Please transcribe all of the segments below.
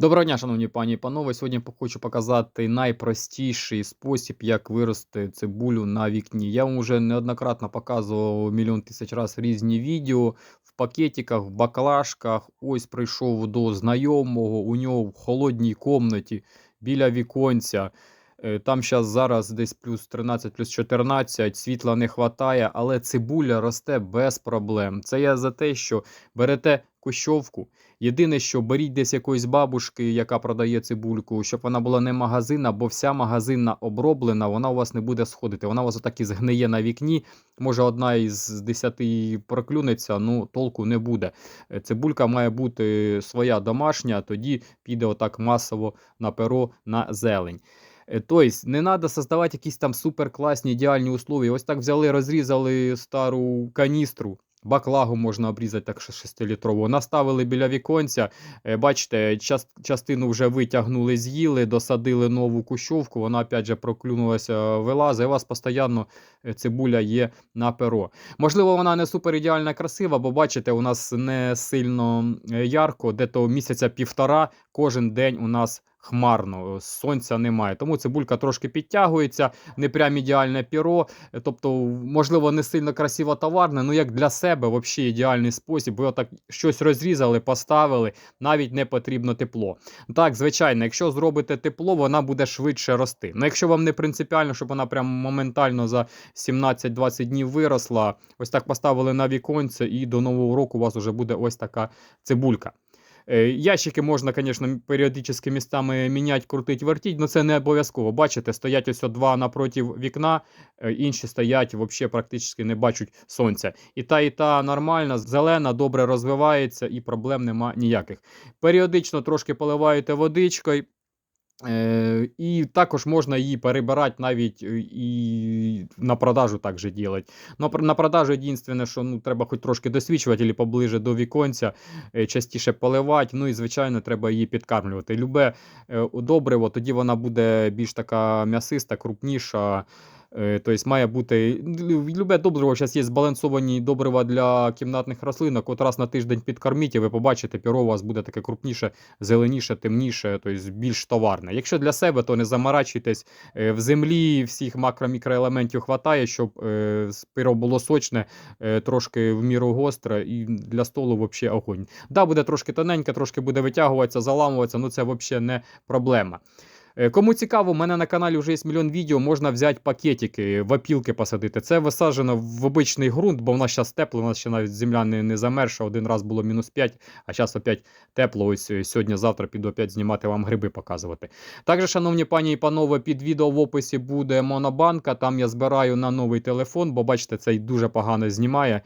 Доброго дня, шановні пані і панове. Сьогодні хочу показати найпростіший спосіб, як вирости цибулю на вікні. Я вам вже неоднократно показував мільйон тисяч разів різні відео в пакетиках, в баклажках. Ось прийшов до знайомого у нього в холодній комнаті біля віконця. Е, Там зараз десь плюс 13, плюс 14, світла не вистачає, але цибуля росте без проблем. Це я за те, що берете кущовку. Єдине, що беріть десь якоїсь бабушки, яка продає цибульку, щоб вона була не магазинна, бо вся магазинна оброблена, вона у вас не буде сходити. Вона у вас отак і згниє на вікні. Може, одна із десяти проклюнеться, ну толку не буде. Е, Цибулька має бути своя домашня, тоді піде отак масово на перо на зелень. Е, Тобто не треба создавати якісь там суперкласні ідеальні условия. Ось так взяли, розрізали стару каністру. Баклагу можна обрізати так 6-літрову. Наставили біля віконця. Е, Бачите, частину вже витягнули, з'їли, досадили нову кущовку. Вона опять же проклюнулася, вилазить. і У вас постійно е, цибуля є на перо. Можливо, вона не супер ідеальна красива, бо бачите, у нас не сильно е, ярко, де то місяця півтора, кожен день у нас хмарно, сонця немає. Тому цибулька трошки підтягується, не прям ідеальне піро. Е, Тобто, можливо, не сильно красиво товарне, ну як для себе взагалі ідеальний спосіб. Ви отак щось розрізали, поставили, навіть не потрібно тепло. Так, звичайно, якщо зробите тепло, вона буде швидше рости. Ну, якщо вам не принципіально, щоб вона прям моментально за 17-20 днів виросла, ось так поставили на віконце, і до нового року у вас вже буде ось така цибулька. Е, Ящики можна, звісно, періодично містами міняти, крутити, вертіть, але це не обов'язково. Бачите, стоять ось два напроти вікна, е, інші стоять, взагалі практично не бачать сонця. І та, і та нормальна, зелена, добре розвивається і проблем нема ніяких. Періодично трошки поливаєте водичкою. Е, і також можна її перебирати навіть е, і на продажу так же ділять. Но на продажу єдине, що ну, треба хоч трошки досвідчувати, або поближе до віконця, е, частіше поливати. Ну і звичайно, треба її підкармлювати. Любе удобриво, тоді вона буде більш така м'ясиста, крупніша. Тобто має бути любе добриво. Зараз є збалансовані добрива для кімнатних рослинок. От раз на тиждень підкорміть, і ви побачите, піро у вас буде таке крупніше, зеленіше, темніше, тобто більш товарне. Якщо для себе, то не заморачуйтесь. Е, В землі всіх макро-мікроелементів хватає, щоб е, пиро було сочне, трошки в міру гостре, і для столу взагалі огонь. Да, буде трошки тоненьке, трошки буде витягуватися, заламуватися, ну це взагалі не проблема. Е, Кому цікаво, у мене на каналі вже є мільйон відео, можна взяти пакетики, в опілки посадити. Це висаджено в обичний ґрунт, бо в нас зараз тепло, у нас ще навіть земля не, не замерша. Один раз було мінус 5, а зараз опять тепло. Ось е, сьогодні-завтра піду опять знімати вам гриби показувати. Також, шановні пані і панове, під відео в описі буде монобанка. Там я збираю на новий телефон, бо бачите, цей дуже погано знімає.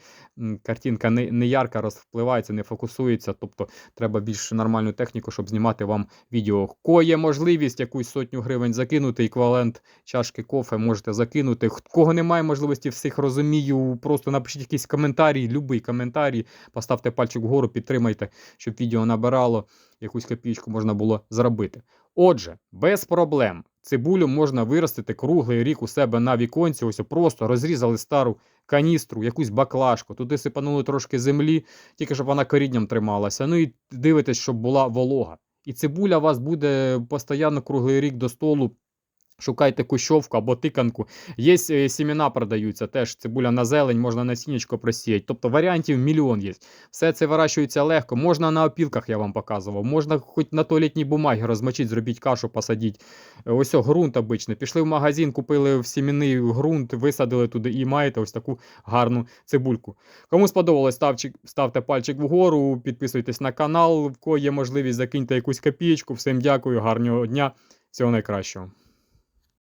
Картинка не, не ярка, розпливається, не фокусується. Тобто треба більш нормальну техніку, щоб знімати вам відео. Є можливість якусь сотню гривень закинути, еквівалент чашки кофе можете закинути. Кого немає можливості, всіх розумію. Просто напишіть якийсь коментарій, любий коментарій, поставте пальчик вгору, підтримайте, щоб відео набирало, якусь копійку можна було зробити. Отже, без проблем. Цибулю можна виростити круглий рік у себе на віконці. Ось просто розрізали стару каністру, якусь баклажку, туди сипанули трошки землі, тільки щоб вона корінням трималася. Ну і дивитесь, щоб була волога. І цибуля у вас буде постійно круглий рік до столу. Шукайте кущовку або тиканку. Є е, сімена продаються, теж цибуля на зелень, можна насіннячко просіяти. Тобто варіантів мільйон є. Все це вирощується легко. Можна на опілках, я вам показував. Можна хоч на туалетній бумагі розмочити, зробіть кашу, посадіть. Е, Ось о, ґрунт обичний. Пішли в магазин, купили в сім'яний ґрунт, висадили туди і маєте ось таку гарну цибульку. Кому сподобалось, ставте пальчик вгору, підписуйтесь на канал, в кого є можливість, закиньте якусь копієчку. Всім дякую, гарного дня, всього найкращого.